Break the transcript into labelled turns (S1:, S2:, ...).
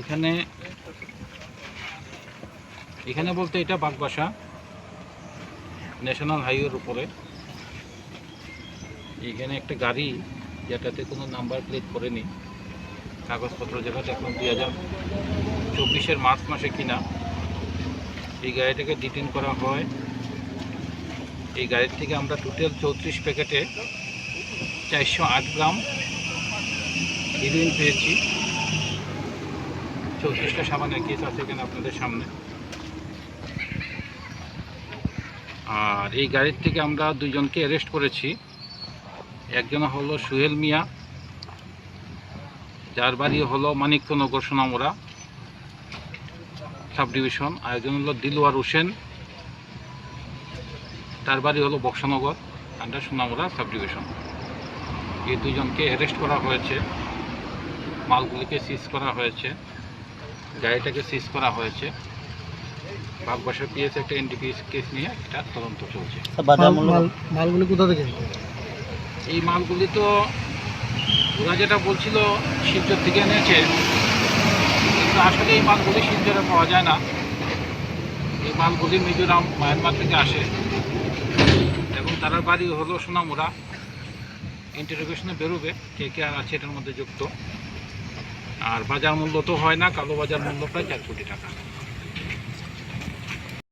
S1: এখানে এখানে বলতে এটা বাগবাসা, ন্যাশনাল হাইওয়ের উপরে। এখানে একটা গাড়ি যেটাতে কোনো নাম্বার প্লেট করেনি, কাগজপত্র যেটাতে এখন দুই হাজার চব্বিশের মার্চ মাসে কিনা, এই গাড়িটাকে ডিটেন করা হয়। এই গাড়ির থেকে আমরা টোটাল চৌত্রিশ প্যাকেটে চারশো আট গ্রাম হিরোইন পেয়েছি। চৌত্রিশটা সাবানের কেস আছে এখানে আপনাদের সামনে। আর এই গাড়ির থেকে আমরা দুজনকে অ্যারেস্ট করেছি। একজন হলো সুহেল মিয়া, যার বাড়ি হলো মানিক্যনগর সোনামুড়া। সাব ডিভিশন আর একজন হলো দিলওয়ার হোসেন। তার বাড়ি হলো Boxanagar under Sonamura sub division. এই দুজনকে অ্যারেস্ট করা হয়েছে। মালগুলিকে সিজ করা হয়েছে। গাড়িটাকে সিজ করা হয়েছে। বাগবাসা পিএস একটা এনডিপিএস কেস নিয়ে এটা তদন্ত চলছে।
S2: মালগুলি কোথা থেকে
S1: এই মালগুলি তো ওরা যেটা বলছিল শিলচর থেকে এনেছে। কিন্তু আসলে এই মালগুলি শিলচরে পাওয়া যায় না। এই মালগুলি মিজোরাম, মায়ানমার থেকে আসে। এবং তারা বাড়ি হলো সোনামুরা ইন্টারোগেশনে বেরোবে, কে কে আর আছে এটার মধ্যে যুক্ত। আর বাজার মূল্য তো হয় না, কালো বাজার মূল্য প্রায় চার কোটি টাকা।